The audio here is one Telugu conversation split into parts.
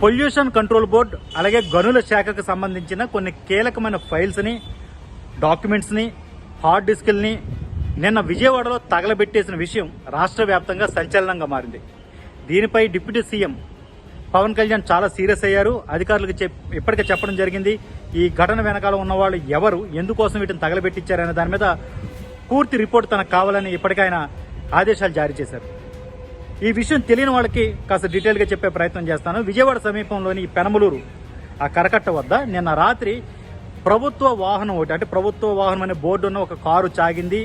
పొల్యూషన్ కంట్రోల్ బోర్డ్ అలాగే గనుల శాఖకు సంబంధించిన కొన్ని కీలకమైన ఫైల్స్ని డాక్యుమెంట్స్ని హార్డ్ డిస్కుల్ని నిన్న విజయవాడలో తగలబెట్టేసిన విషయం రాష్ట్ర వ్యాప్తంగా సంచలనంగా మారింది. దీనిపై డిప్యూటీ సీఎం పవన్ కళ్యాణ్ చాలా సీరియస్ అయ్యారు. అధికారులకు చెప్ ఇప్పటికే చెప్పడం జరిగింది. ఈ ఘటన వెనకాల ఉన్నవాళ్ళు ఎవరు ఎందుకోసం వీటిని తగలబెట్టించారనే దాని మీద పూర్తి రిపోర్ట్ తనకు కావాలని ఇప్పటికైనా ఆదేశాలు జారీ చేశారు. ఈ విషయం తెలియని వాళ్ళకి కాస్త డీటెయిల్గా చెప్పే ప్రయత్నం చేస్తాను. విజయవాడ సమీపంలోని పెనమలూరు ఆ కరకట్ట వద్ద నిన్న రాత్రి ప్రభుత్వ వాహనం ఒకటి అంటే ప్రభుత్వ వాహనం అనే బోర్డు ఉన్న ఒక కారు చాగింది.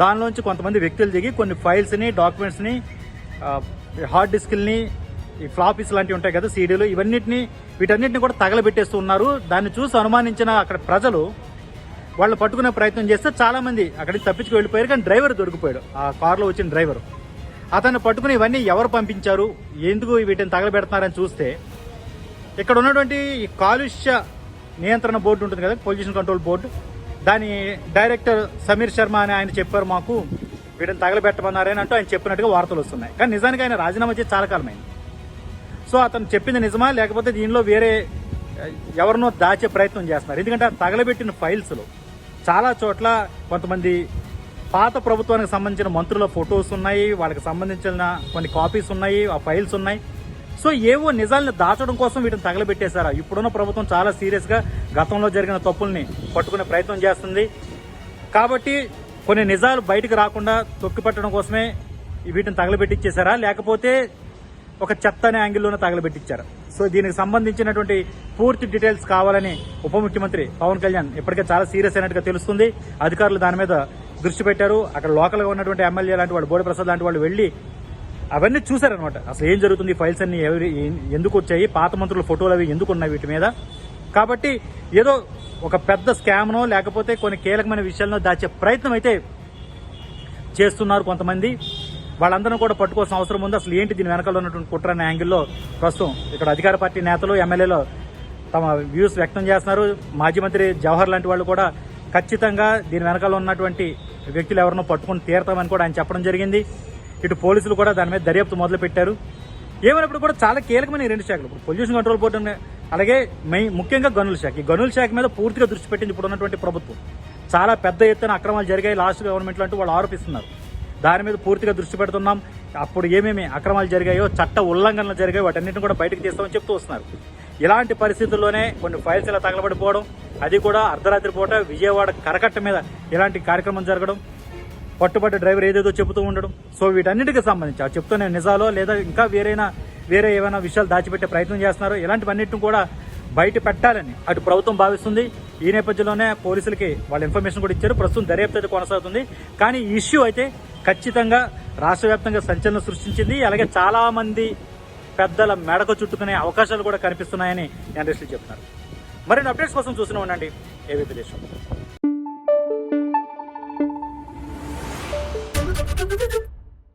దానిలోంచి కొంతమంది వ్యక్తులు దిగి కొన్ని ఫైల్స్ని డాక్యుమెంట్స్ని హార్డ్ డిస్క్ల్ని ఈ ఫ్లాపీస్ లాంటివి ఉంటాయి కదా సీడీలు ఇవన్నిటిని వీటన్నిటిని కూడా తగలబెట్టేస్తూ ఉన్నారు. దాన్ని చూసి అనుమానించిన అక్కడ ప్రజలు వాళ్ళు పట్టుకునే ప్రయత్నం చేస్తే చాలామంది అక్కడికి తప్పించుకు వెళ్ళిపోయారు కానీ డ్రైవర్ దొరికిపోయాడు. ఆ కారులో వచ్చిన డ్రైవర్. అతను పట్టుకుని ఇవన్నీ ఎవరు పంపించారు? ఎందుకు వీటిని తగలబెడుతున్నారని చూస్తే ఇక్కడ ఉన్నటువంటి ఈ కాలుష్య నియంత్రణ బోర్డు ఉంటుంది కదా పొల్యూషన్ కంట్రోల్ బోర్డు. దాని డైరెక్టర్ సమీర్ శర్మ అని ఆయన చెప్పారు మాకు వీటిని తగలబెట్టమన్నారని అంటూ ఆయన చెప్పినట్టుగా వార్తలు వస్తున్నాయి. కానీ నిజానికి ఆయన రాజీనామా చేసి చాలా కాలమైంది. సో అతను చెప్పింది నిజమా లేకపోతే దీనిలో వేరే ఎవరినో దాచే ప్రయత్నం చేస్తున్నారు. ఎందుకంటే తగలబెట్టిన ఫైల్స్లో చాలా చోట్ల కొంతమంది పాత ప్రభుత్వానికి సంబంధించిన మంత్రుల ఫొటోస్ ఉన్నాయి వాళ్ళకి సంబంధించిన కొన్ని కాపీస్ ఉన్నాయి ఆ ఫైల్స్ ఉన్నాయి. సో ఏవో నిజాలను దాచడం కోసం వీటిని తగలబెట్టేశారా. ఇప్పుడున్న ప్రభుత్వం చాలా సీరియస్గా గతంలో జరిగిన తప్పుల్ని పట్టుకునే ప్రయత్నం చేస్తుంది. కాబట్టి కొన్ని నిజాలు బయటకు రాకుండా తొక్కిపట్టడం కోసమే వీటిని తగలబెట్టించేశారా లేకపోతే ఒక చెత్త అనే యాంగిల్లోనే తగలబెట్టించారు సో దీనికి సంబంధించినటువంటి పూర్తి డీటెయిల్స్ కావాలని ఉప ముఖ్యమంత్రి పవన్ కళ్యాణ్ ఇప్పటికే చాలా సీరియస్ అయినట్టుగా తెలుస్తుంది. అధికారులు దాని మీద దృష్టి పెట్టారు. అక్కడ లోకల్గా ఉన్నటువంటి ఎమ్మెల్యే లాంటి వాళ్ళు బోడి ప్రసాద్ లాంటి వాళ్ళు వెళ్ళి అవన్నీ చూశారనమాట అసలు ఏం జరుగుతుంది ఈ ఫైల్స్ అన్ని ఎవరి ఎందుకు వచ్చాయి పాత మంత్రుల ఫోటోలు అవి ఎందుకు ఉన్నాయి వీటి మీద? కాబట్టి ఏదో ఒక పెద్ద స్కామ్నో లేకపోతే కొన్ని కీలకమైన విషయాలను దాచే ప్రయత్నం అయితే చేస్తున్నారు కొంతమంది. వాళ్ళందరూ కూడా పట్టుకోవాల్సిన అవసరం ఉంది. అసలు ఏంటి దీని వెనకాల ఉన్నటువంటి కుట్ర అనే యాంగిల్లో ప్రస్తుతం ఇక్కడ అధికార పార్టీ నేతలు ఎమ్మెల్యేలు తమ వ్యూస్ వ్యక్తం చేస్తున్నారు. మాజీ మంత్రి జవహర్ లాంటి వాళ్ళు కూడా ఖచ్చితంగా దీని వెనకాల ఉన్నటువంటి వ్యక్తులు ఎవరినో పట్టుకుని తీరతామని కూడా ఆయన చెప్పడం జరిగింది. ఇటు పోలీసులు కూడా దాని మీద దర్యాప్తు మొదలు పెట్టారు ఏమైనప్పుడు కూడా చాలా కీలకమైన రెండు శాఖలు. ఇప్పుడు పొల్యూషన్ కంట్రోల్ బోర్డు అలాగే మెయిన్ ముఖ్యంగా గనుల శాఖ. ఈ గనుల శాఖ మీద పూర్తిగా దృష్టి పెట్టింది ఇప్పుడు ఉన్నటువంటి ప్రభుత్వం. చాలా పెద్ద ఎత్తున అక్రమాలు జరిగాయి. లాస్ట్ గవర్నమెంట్లో అంటూ వాళ్ళు ఆరోపిస్తున్నారు. దాని మీద పూర్తిగా దృష్టి పెడుతున్నాం. అప్పుడు ఏమేమి అక్రమాలు జరిగాయో చట్ట ఉల్లంఘనలు జరిగాయో వాటన్నిటిని కూడా బయటకు తీస్తామని చెప్తూ వస్తున్నారు. ఇలాంటి పరిస్థితుల్లోనే కొన్ని ఫైల్స్ ఇలా తగలబడిపోవడం అది కూడా అర్ధరాత్రి పూట విజయవాడ కరకట్ట మీద ఇలాంటి కార్యక్రమం జరగడం పట్టుబడ్డ డ్రైవర్ ఏదేదో చెబుతూ ఉండడం. సో వీటన్నిటికి సంబంధించి ఆ చెప్తున్న నిజాలో లేదా ఇంకా వేరైనా వేరే ఏమైనా విషయాలు దాచిపెట్టే ప్రయత్నం చేస్తున్నారు ఇలాంటివన్నిటిని కూడా బయట పెట్టాలని అటు ప్రభుత్వం భావిస్తుంది. ఈ నేపథ్యంలోనే పోలీసులకి వాళ్ళు ఇన్ఫర్మేషన్ కూడా ఇచ్చారు. ప్రస్తుతం దర్యాప్తు అయితే కొనసాగుతుంది. కానీ ఈ ఇష్యూ అయితే ఖచ్చితంగా రాష్ట్ర వ్యాప్తంగా సంచలనం సృష్టించింది. అలాగే చాలామంది పెద్దల మెడకు చుట్టుకునే అవకాశాలు కూడా కనిపిస్తున్నాయని జర్నలిస్టులు చెప్తున్నారు. మరిన్ని అప్డేట్స్ కోసం చూస్తూనే ఉండండి. ఏబీపీ దేశం